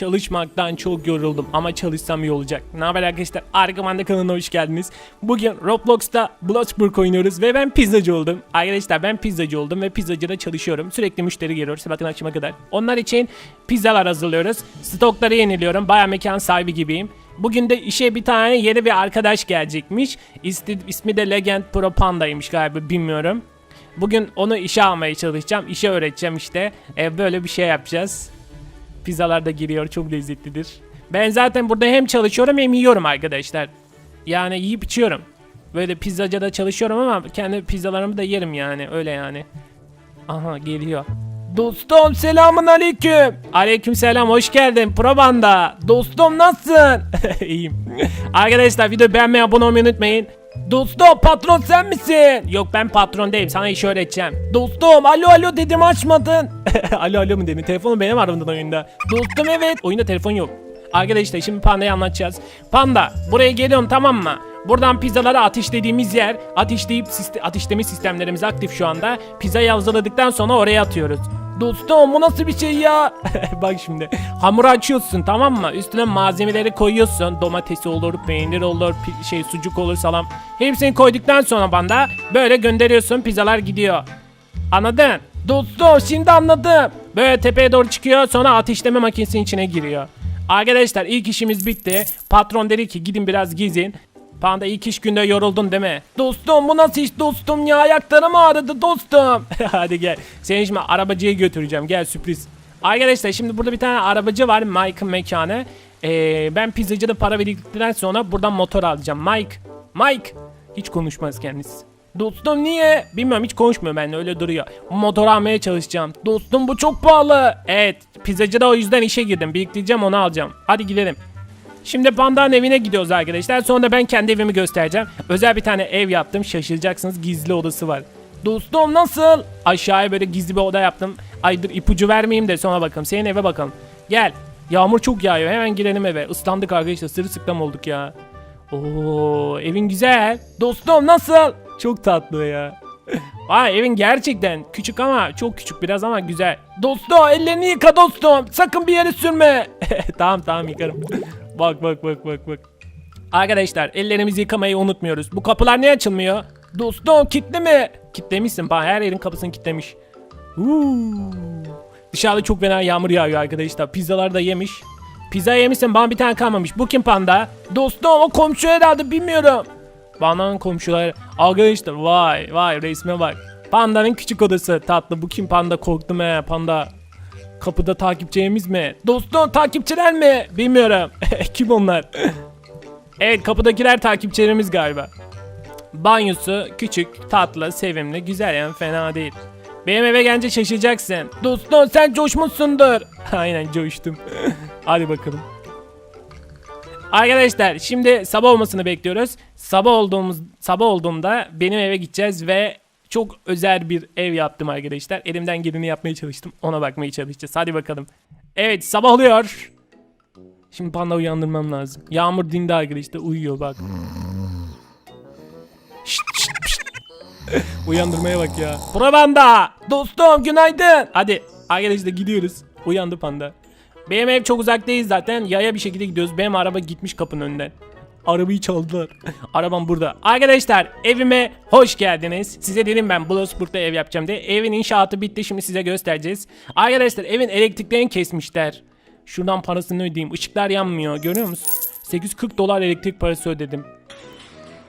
çalışmaktan çok yoruldum ama çalışsam iyi olacak. Ne haber arkadaşlar? Arkamanda kanalına hoş geldiniz. Bugün Roblox'ta Bloxburg oynuyoruz ve ben pizzacı oldum. Arkadaşlar ben pizzacı oldum ve pizzacıda çalışıyorum. Sürekli müşteri geliyor sabahtan akşama kadar. Onlar için pizzalar hazırlıyoruz. Stokları yeniliyorum. Baya mekan sahibi gibiyim. Bugün de işe bir tane yeni bir arkadaş gelecekmiş. İsti, ismi de Legend Pro Panda'ymış galiba bilmiyorum. Bugün onu işe almaya çalışacağım. İşe öğreteceğim işte. E, böyle bir şey yapacağız. Pizzalar da giriyor. Çok lezzetlidir. Ben zaten burada hem çalışıyorum hem yiyorum arkadaşlar. Yani yiyip içiyorum. Böyle pizzacıda çalışıyorum ama kendi pizzalarımı da yerim yani. Öyle yani. Aha geliyor. Dostum selamun aleyküm. Aleyküm selam hoş geldin Probanda. Dostum nasılsın? İyiyim. Arkadaşlar video beğenmeyi abone olmayı unutmayın. Dostum patron sen misin? Yok ben patron değilim sana iş öğreteceğim. Dostum alo alo dedim açmadın. alo alo mu dedin? Telefonu benim aramdan oyunda. Dostum evet. Oyunda telefon yok. Arkadaşlar şimdi Panda'yı anlatacağız. Panda buraya geliyorum tamam mı? Buradan pizzaları ateşlediğimiz yer, ateşleyip siste- ateşleme sistemlerimiz aktif şu anda. Pizzayı hazırladıktan sonra oraya atıyoruz. Dostum bu nasıl bir şey ya? Bak şimdi hamuru açıyorsun tamam mı? Üstüne malzemeleri koyuyorsun. Domatesi olur, peynir olur, şey sucuk olur salam. Hepsini koyduktan sonra banda böyle gönderiyorsun pizzalar gidiyor. Anladın? Dostum şimdi anladım. Böyle tepeye doğru çıkıyor sonra ateşleme makinesinin içine giriyor. Arkadaşlar ilk işimiz bitti. Patron dedi ki gidin biraz gezin. Panda ilk iş günde yoruldun değil mi? Dostum bu nasıl iş dostum ya ayaklarım ağrıdı dostum. Hadi gel. Seni şimdi arabacıya götüreceğim gel sürpriz. Arkadaşlar şimdi burada bir tane arabacı var Mike'ın mekanı. Ee, ben pizzacıda para verdikten sonra buradan motor alacağım. Mike, Mike. Hiç konuşmaz kendisi. Dostum niye? Bilmiyorum hiç konuşmuyor benimle öyle duruyor. Motor almaya çalışacağım. Dostum bu çok pahalı. Evet pizzacıda o yüzden işe girdim. Biriktireceğim onu alacağım. Hadi gidelim. Şimdi Panda'nın evine gidiyoruz arkadaşlar. Sonra ben kendi evimi göstereceğim. Özel bir tane ev yaptım. Şaşıracaksınız gizli odası var. Dostum nasıl? Aşağıya böyle gizli bir oda yaptım. Aydır ipucu vermeyeyim de sonra bakalım. Senin eve bakalım. Gel. Yağmur çok yağıyor. Hemen girelim eve. Islandık arkadaşlar. Sırılsıklam olduk ya. Oo, evin güzel. Dostum nasıl? Çok tatlı ya. Vay evin gerçekten küçük ama çok küçük biraz ama güzel. Dostum ellerini yıka dostum. Sakın bir yere sürme. tamam tamam yıkarım. Bak bak bak bak bak. Arkadaşlar ellerimizi yıkamayı unutmuyoruz. Bu kapılar niye açılmıyor? Dostum kilitli mi? Kitlemişsin. Bak her yerin kapısını kilitlemiş. Uuu. Dışarıda çok fena yağmur yağıyor arkadaşlar. Pizzalar da yemiş. Pizza yemişsin bana bir tane kalmamış. Bu kim panda? Dostum o komşu herhalde bilmiyorum. Bandanın komşuları. Arkadaşlar vay vay resme bak. Pandanın küçük odası tatlı. Bu kim panda korktum he panda. Kapıda takipçilerimiz mi? Dostum takipçiler mi? Bilmiyorum. kim onlar? evet kapıdakiler takipçilerimiz galiba. Banyosu küçük, tatlı, sevimli, güzel yani fena değil. Benim eve gelince şaşıracaksın. Dostum sen coşmuşsundur. Aynen coştum. Hadi bakalım. Arkadaşlar şimdi sabah olmasını bekliyoruz. Sabah olduğumuz sabah olduğunda benim eve gideceğiz ve çok özel bir ev yaptım arkadaşlar. Elimden geleni yapmaya çalıştım. Ona bakmaya çalışacağız. Hadi bakalım. Evet sabah oluyor. Şimdi panda uyandırmam lazım. Yağmur dindi arkadaşlar uyuyor bak. Uyandırmaya bak ya. Bura panda. Dostum günaydın. Hadi arkadaşlar gidiyoruz. Uyandı panda. Benim ev çok uzak değil zaten. Yaya bir şekilde gidiyoruz. Benim araba gitmiş kapının önünden. Arabayı çaldılar. Arabam burada. Arkadaşlar evime hoş geldiniz. Size dedim ben Bloxburg'da ev yapacağım diye. Evin inşaatı bitti şimdi size göstereceğiz. Arkadaşlar evin elektriklerini kesmişler. Şuradan parasını ödeyeyim. Işıklar yanmıyor görüyor musun? 840 dolar elektrik parası ödedim.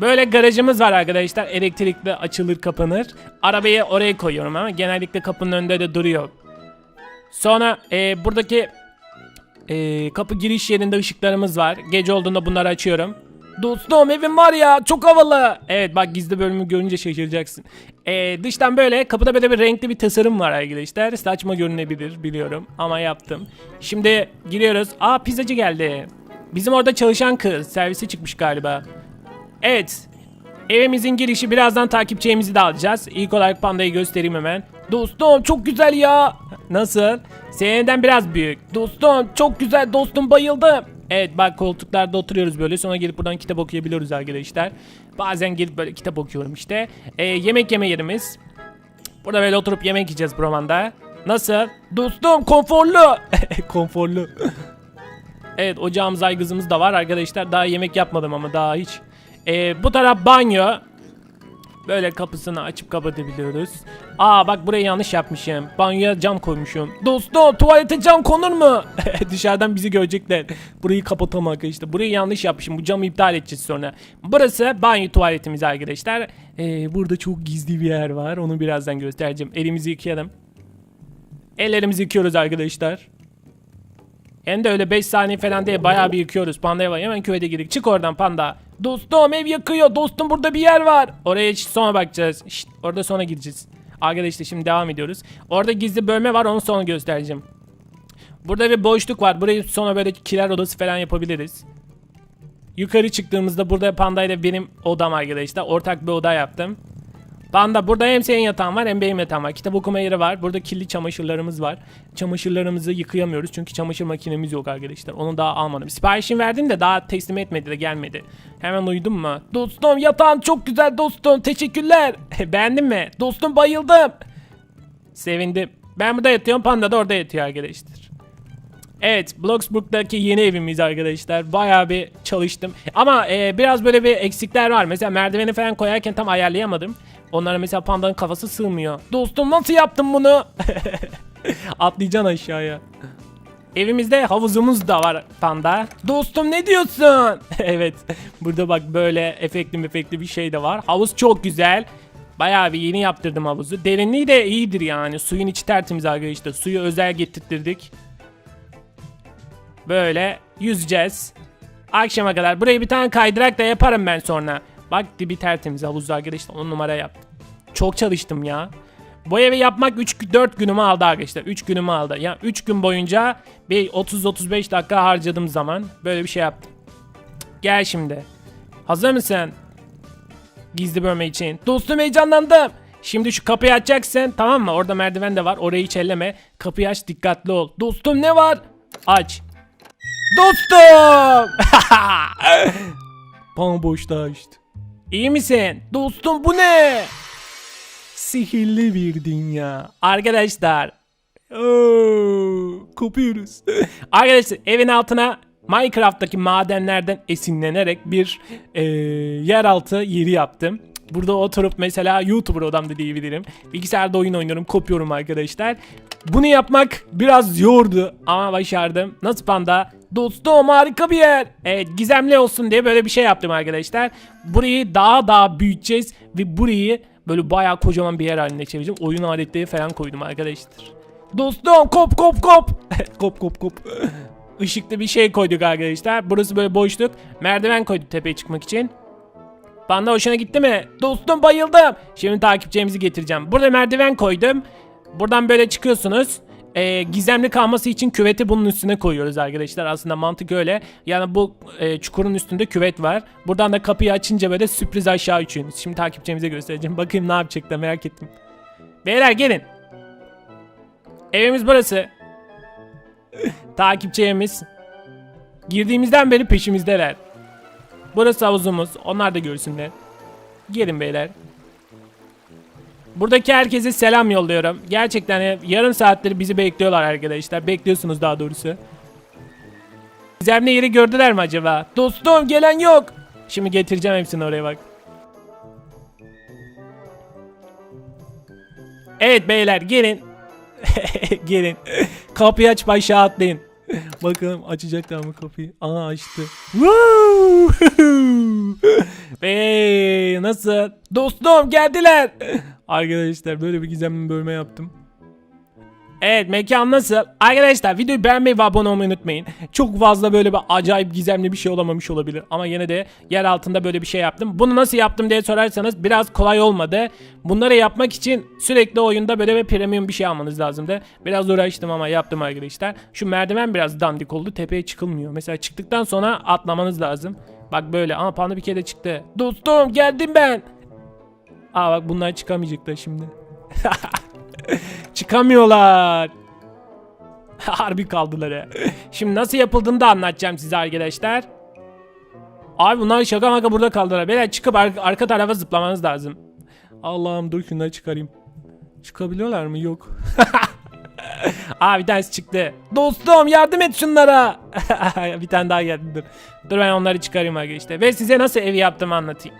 Böyle garajımız var arkadaşlar. Elektrikli açılır kapanır. Arabayı oraya koyuyorum ama genellikle kapının önünde de duruyor. Sonra e, buradaki e, kapı giriş yerinde ışıklarımız var. Gece olduğunda bunları açıyorum. Dostum evim var ya çok havalı. Evet bak gizli bölümü görünce şaşıracaksın. E, dıştan böyle kapıda böyle bir renkli bir tasarım var arkadaşlar. Saçma görünebilir biliyorum ama yaptım. Şimdi giriyoruz. Aa pizzacı geldi. Bizim orada çalışan kız servise çıkmış galiba. Evet. Evimizin girişi birazdan takipçimizi de alacağız. İlk olarak pandayı göstereyim hemen. Dostum çok güzel ya. Nasıl? Seneden biraz büyük. Dostum çok güzel dostum bayıldım. Evet bak koltuklarda oturuyoruz böyle sonra gelip buradan kitap okuyabiliyoruz arkadaşlar. Bazen gelip böyle kitap okuyorum işte. Ee, yemek yeme yerimiz. Burada böyle oturup yemek yiyeceğiz Broman'da. Nasıl? Dostum konforlu. konforlu. Evet ocağımız aygızımız da var arkadaşlar. Daha yemek yapmadım ama daha hiç. Ee, bu taraf banyo. Böyle kapısını açıp kapatabiliyoruz. Aa bak burayı yanlış yapmışım. Banyoya cam koymuşum. Dostum tuvalete cam konur mu? Dışarıdan bizi görecekler. Burayı kapatamam arkadaşlar. Burayı yanlış yapmışım. Bu camı iptal edeceğiz sonra. Burası banyo tuvaletimiz arkadaşlar. Ee, burada çok gizli bir yer var. Onu birazdan göstereceğim. Elimizi yıkayalım. Ellerimizi yıkıyoruz arkadaşlar. Hem de öyle 5 saniye falan değil bayağı bir yıkıyoruz. Pandaya var hemen küvete girdik. Çık oradan panda. Dostum ev yakıyor. Dostum burada bir yer var. Oraya hiç sonra bakacağız. Şşt, orada sonra gideceğiz. Arkadaşlar şimdi devam ediyoruz. Orada gizli bölme var onu sonra göstereceğim. Burada bir boşluk var. Burayı sonra böyle kiler odası falan yapabiliriz. Yukarı çıktığımızda burada Panda ile benim odam arkadaşlar. Ortak bir oda yaptım. Panda burada hem senin yatağın var hem benim yatağım var. Kitap okuma yeri var. Burada kirli çamaşırlarımız var. Çamaşırlarımızı yıkayamıyoruz çünkü çamaşır makinemiz yok arkadaşlar. Onu daha almadım. Siparişini verdim de daha teslim etmedi de gelmedi. Hemen uyudun mu? Dostum yatağın çok güzel dostum. Teşekkürler. Beğendin mi? Dostum bayıldım. Sevindim. Ben burada yatıyorum. Panda da orada yatıyor arkadaşlar. Evet, Bloxburg'daki yeni evimiz arkadaşlar. Bayağı bir çalıştım. Ama e, biraz böyle bir eksikler var. Mesela merdiveni falan koyarken tam ayarlayamadım. Onlara mesela pandanın kafası sığmıyor. Dostum nasıl yaptın bunu? Atlayacaksın aşağıya. Evimizde havuzumuz da var panda. Dostum ne diyorsun? evet. Burada bak böyle efektli efektli bir şey de var. Havuz çok güzel. Bayağı bir yeni yaptırdım havuzu. Derinliği de iyidir yani. Suyun içi tertemiz arkadaşlar. Suyu özel getirttirdik. Böyle yüzeceğiz. Akşama kadar. Burayı bir tane kaydırak da yaparım ben sonra. Bak dibi tertemiz havuzlu arkadaşlar. 10 numara yaptım. Çok çalıştım ya. Bu evi yapmak 3-4 günümü aldı arkadaşlar. 3 günümü aldı. Yani 3 gün boyunca bir 30-35 dakika harcadım zaman. Böyle bir şey yaptım. Gel şimdi. Hazır mısın? Gizli bölme için. Dostum heyecanlandım. Şimdi şu kapıyı açacaksın tamam mı? Orada merdiven de var. Orayı hiç elleme. Kapıyı aç dikkatli ol. Dostum ne var? Aç. Dostum! Bana boşta açtı. İyi misin? Dostum bu ne? Sihirli bir dünya. Arkadaşlar. Oo, kopuyoruz. Arkadaşlar evin altına Minecraft'taki madenlerden esinlenerek bir eee, yeraltı yeri yaptım. Burada oturup mesela YouTuber odamda diyebilirim. Bilgisayarda oyun oynuyorum, kopuyorum arkadaşlar. Bunu yapmak biraz yordu ama başardım. Nasıl panda? Dostum harika bir yer. Evet gizemli olsun diye böyle bir şey yaptım arkadaşlar. Burayı daha daha büyüteceğiz ve burayı böyle bayağı kocaman bir yer haline çevireceğim. Oyun aletleri falan koydum arkadaşlar. Dostum kop kop kop. kop kop kop. Işıklı bir şey koyduk arkadaşlar. Burası böyle boşluk. Merdiven koyduk tepeye çıkmak için. Panda hoşuna gitti mi? Dostum bayıldım. Şimdi takipçimizi getireceğim. Burada merdiven koydum. Buradan böyle çıkıyorsunuz. Ee, gizemli kalması için küveti bunun üstüne koyuyoruz arkadaşlar. Aslında mantık öyle. Yani bu e, çukurun üstünde küvet var. Buradan da kapıyı açınca böyle sürpriz aşağı uçuyorsunuz. Şimdi takipçimize göstereceğim. Bakayım ne yapacaklar merak ettim. Beyler gelin. Evimiz burası. Takipçi evimiz. Girdiğimizden beri peşimizdeler. Burası havuzumuz. Onlar da görsünler. Gelin beyler. Buradaki herkese selam yolluyorum. Gerçekten e, yarım saattir bizi bekliyorlar arkadaşlar. Bekliyorsunuz daha doğrusu. Gizemli yeri gördüler mi acaba? Dostum gelen yok. Şimdi getireceğim hepsini oraya bak. Evet beyler gelin. gelin. Kapıyı aç aşağı atlayın. Bakalım açacaklar mı kapıyı? Aa açtı. Hey, nasıl? Dostum geldiler. Arkadaşlar böyle bir gizemli bölme yaptım. Evet mekan nasıl? Arkadaşlar videoyu beğenmeyi ve abone olmayı unutmayın. Çok fazla böyle bir acayip gizemli bir şey olamamış olabilir. Ama yine de yer altında böyle bir şey yaptım. Bunu nasıl yaptım diye sorarsanız biraz kolay olmadı. Bunları yapmak için sürekli oyunda böyle bir premium bir şey almanız lazımdı. Biraz uğraştım ama yaptım arkadaşlar. Şu merdiven biraz dandik oldu. Tepeye çıkılmıyor. Mesela çıktıktan sonra atlamanız lazım. Bak böyle ama panda bir kere çıktı. Dostum geldim ben. Aa bak bunlar çıkamayacaklar şimdi. Çıkamıyorlar. Harbi kaldılar ya. Şimdi nasıl yapıldığını da anlatacağım size arkadaşlar. Abi bunlar şaka maka burada kaldılar. Beyler çıkıp ar- arka tarafa zıplamanız lazım. Allah'ım dur şunları çıkarayım. Çıkabiliyorlar mı? Yok. Aa bir tanesi çıktı. Dostum yardım et şunlara. bir tane daha geldi dur. Dur ben onları çıkarayım arkadaşlar. Ve size nasıl evi yaptığımı anlatayım.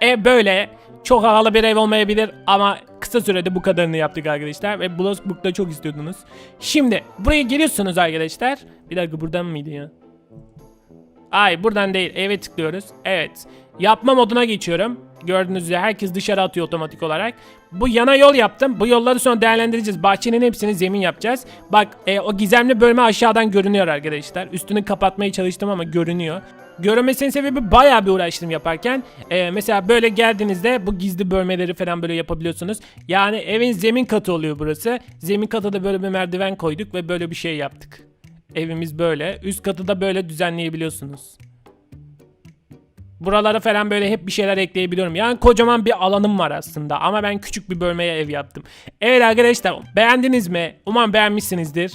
Ev böyle. Çok havalı bir ev olmayabilir ama kısa sürede bu kadarını yaptık arkadaşlar. Ve Bloxbook'ta çok istiyordunuz. Şimdi buraya geliyorsunuz arkadaşlar. Bir dakika buradan mıydı ya? Ay buradan değil eve tıklıyoruz. Evet. Yapma moduna geçiyorum. Gördüğünüz üzere herkes dışarı atıyor otomatik olarak. Bu yana yol yaptım. Bu yolları sonra değerlendireceğiz. Bahçenin hepsini zemin yapacağız. Bak e, o gizemli bölme aşağıdan görünüyor arkadaşlar. Üstünü kapatmaya çalıştım ama görünüyor. Görünmesinin sebebi bayağı bir uğraştım yaparken. E, mesela böyle geldiğinizde bu gizli bölmeleri falan böyle yapabiliyorsunuz. Yani evin zemin katı oluyor burası. Zemin katı da böyle bir merdiven koyduk ve böyle bir şey yaptık. Evimiz böyle. Üst katı da böyle düzenleyebiliyorsunuz. Buralara falan böyle hep bir şeyler ekleyebiliyorum. Yani kocaman bir alanım var aslında ama ben küçük bir bölmeye ev yaptım. Evet arkadaşlar beğendiniz mi? Umarım beğenmişsinizdir.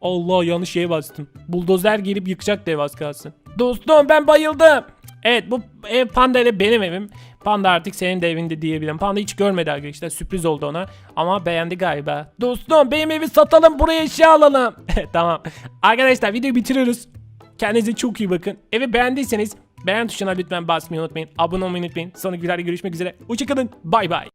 Allah yanlış şeye bastım. Buldozer gelip yıkacak dev az kalsın. Dostum ben bayıldım. Evet bu ev Panda ile benim evim. Panda artık senin de evinde diyebilirim. Panda hiç görmedi arkadaşlar. Sürpriz oldu ona. Ama beğendi galiba. Dostum benim evi satalım buraya eşya alalım. tamam. Arkadaşlar videoyu bitiriyoruz. Kendinize çok iyi bakın. Evi beğendiyseniz beğen tuşuna lütfen basmayı unutmayın. Abone olmayı unutmayın. Sonraki videoda görüşmek üzere. Hoşçakalın. Bay bay.